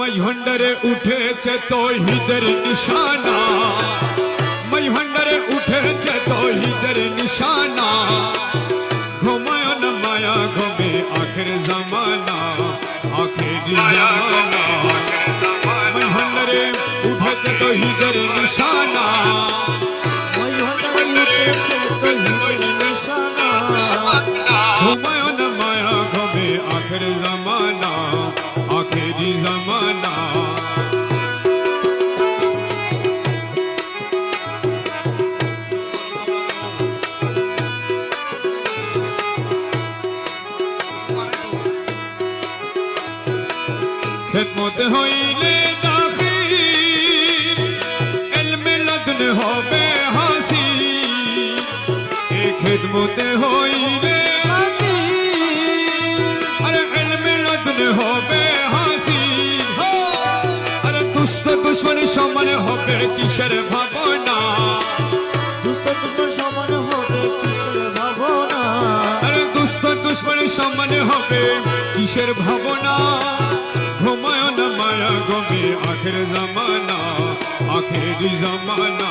मयुंडरे उठे चे तो हिदर निशाना। मयुंडरे उठे चे तो हिदर निशाना। घुमाया न माया, घुमे आखिर जमाना। आखिर जमाना। मयुंडरे उठे चे तो हिदर निशाना। मयुंडरे उठे चे तो हिदर निशाना। घुमाया न माया, घुमे आखिर जमाना। আখেরি জামানা খেদমতে হইলে দাখিল এলমে লগ্ন হবে হাসি এ খেদমতে হইলে আরে এলমে লগ্ন হবে দুশ্মনী সমানে হবে কিসের ভাবনা? আরে দুষ্ট দুশ্মনী সমানে হবে কিসের ভাবনা? ঘুমায় না মায়া গমে আখের জামানা আখেরি জামানা।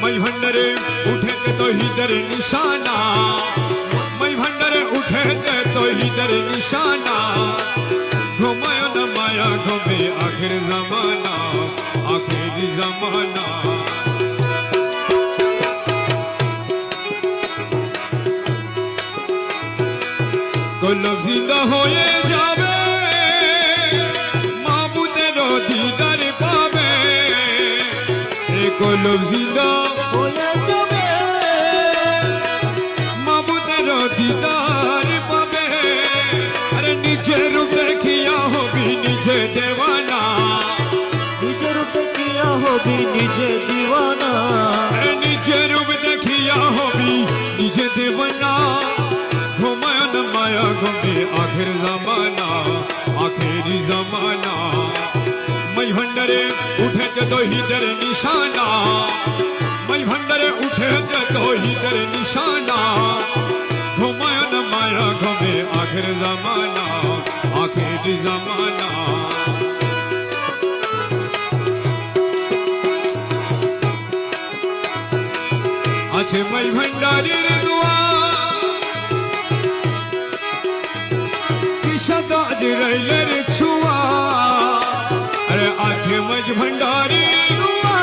মই ভণ্ডরে উঠেছে তহিদের নিশানা। মই উঠেছে তহিদের নিশানা। ঘুমায় না মায়া গমে আখের জামানা। জামানা। কলব জিন্দা হয়ে যাবে মাবুদের অধিকার পাবে। কলব জিন্দা মাবুদের নিজে দিওয়ানা আরে নিজের রূপ দেখিয়া হবি নিজে দেওয়ানা ঘুমায়ন মায়া ঘুমে আখের জামানা আখেরি জামানা মই ভণ্ডরে উঠেছে তহিদের নিশানা মই ভণ্ডরে উঠেছে তহিদের নিশানা ঘুমায়ন মায়া ঘুমে আখের জামানা আখেরি জামানা আছে মাই ভণ্ডারির দোয়া কিসদ আজ রইলের ছুয়া? আরে আছে মাই ভণ্ডারির দোয়া